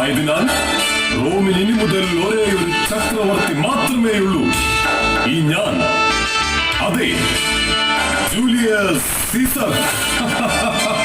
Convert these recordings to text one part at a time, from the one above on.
ആയതിനാൽ റോമിൽ ഇനി മുതൽ ഒരേ ഒരു ചക്രവർത്തി മാത്രമേയുള്ളൂ. ഈ ഞാൻ. അതെ. Julius Caesar.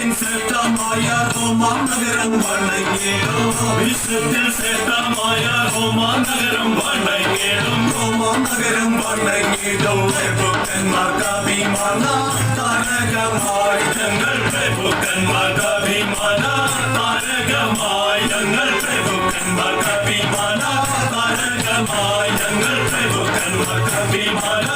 விசத்தில் சேட்டமாய ரோமா நகரம் வணங்கேடும் விசத்தில் சேட்டமாய ரோமா நகரம் வணங்கேடும் ரோமா நகரம் வணங்கேடும் மார்காபிமானா தாரகமாய் தங்கள் பிரபுக்கன் மார்காபிமானா தாரகமாய் தங்கள் பிரபுக்கன் மார்காபிமானா தாரகமாய் தங்கள் பிரபுக்கன் மார்காபிமானா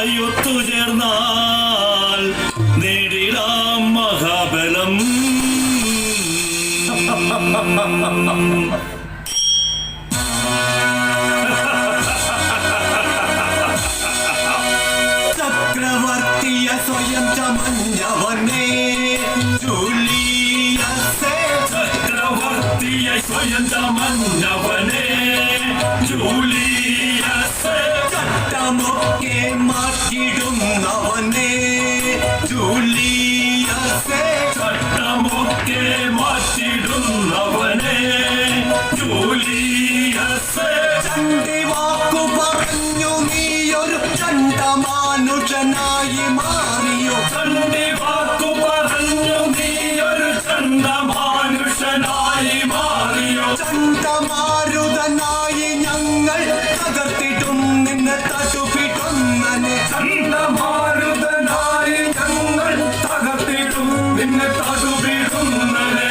ഐക്യമായി ഒത്തുചേർന്നാൽ നേടിടാം മഹാബലം. ചക്രവർത്തിയ സ്വയം ചമഞ്ഞവനേ ജൂലിയസേ ചക്രവർത്തിയ സ്വയം ചമഞ്ഞവനെ ചണ്ടി വാക്കു പറഞ്ഞു നീയൊരു ചണ്ടമാനുഷനായി മാറിയോ? തന്റെ വാക്കു പറഞ്ഞു മാറിയോ? ഞങ്ങൾ തകർത്തിട്ടും നിന്നെ തടുപ്പിടുന്നനെ ചണ്ടമാരുതനായി ഞങ്ങൾ തകർത്തിട്ടും നിന്നെ തടുപിടുന്നനെ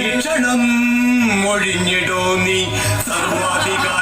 ഈ ക്ഷണം ഒഴിഞ്ഞിടോ നീ? സർവാധികാര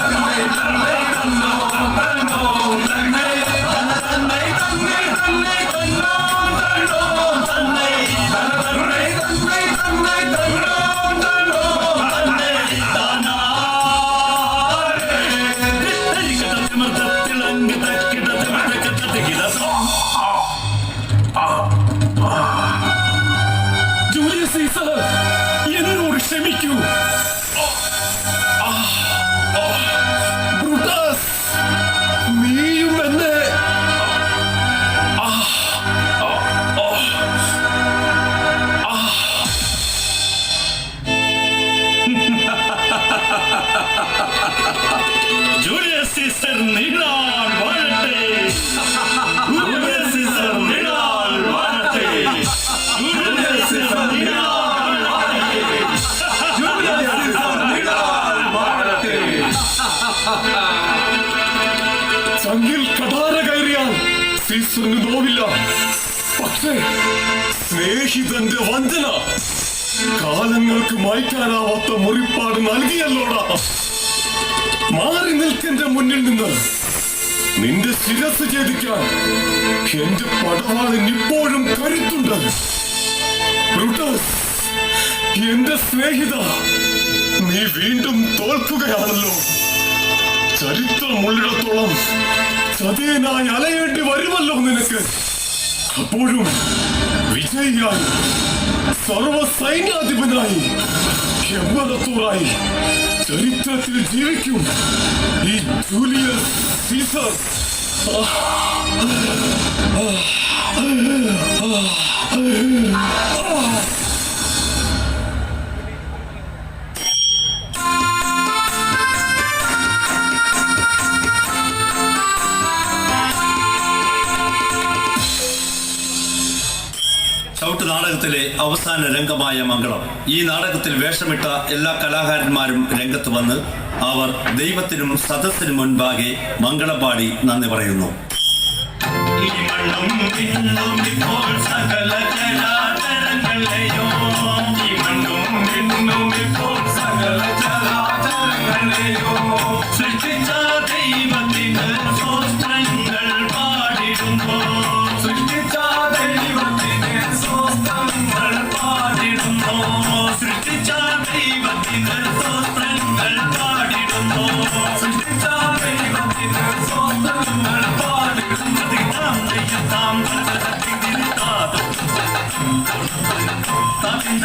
ചങ്കിൽ കടാര കയറിയാൽ സീസറിന് നോവില്ല. പക്ഷേ സ്നേഹിതന്റെ വഞ്ചന കാലങ്ങൾക്ക് മായ്ക്കാനാവാത്ത മുറിപ്പാട് നൽകിയല്ലോടാ. മാറി നിൽക്കെന്റെ മുന്നിൽ നിന്ന് നിന്റെ ശിരസ് ഛേദിക്കാൻ എന്റെ പടവാളിന് ഇപ്പോഴും കരുത്തുണ്ട്. എന്റെ സ്നേഹിത നീ വീണ്ടും തോൽക്കുകയാണല്ലോ. ചരിത്രം ഉള്ളിടത്തോളം ചതേനായി അലയേണ്ടി വരുമല്ലോ നിനക്ക്. അപ്പോഴും വിജയിയായി സർവ സൈന്യാധിപനായി ക്ഷമതത്തോറായി ചരിത്രത്തിൽ ജീവിക്കും ഈ ജൂലിയസ് സീസർ. ചവിട്ട് നാടകത്തിലെ അവസാന രംഗമായ മംഗളം. ഈ നാടകത്തിൽ വേഷമിട്ട എല്ലാ കലാകാരന്മാരും രംഗത്ത് വന്ന് അവർ ദൈവത്തിനും സദസ്സിനും മുൻപാകെ മംഗളം പാടി നന്ദി പറയുന്നു. ഈ മണ്ണും ഇപ്പോൾ സകല കലാ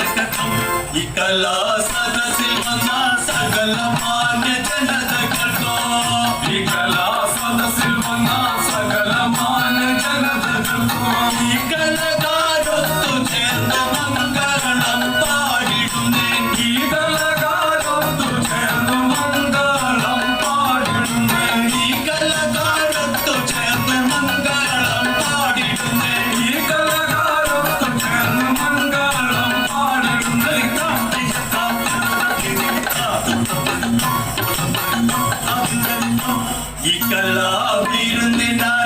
సకలం ఇకలా సదశివమా సకల మాన్యత இக்கல்லா விருந்தினார்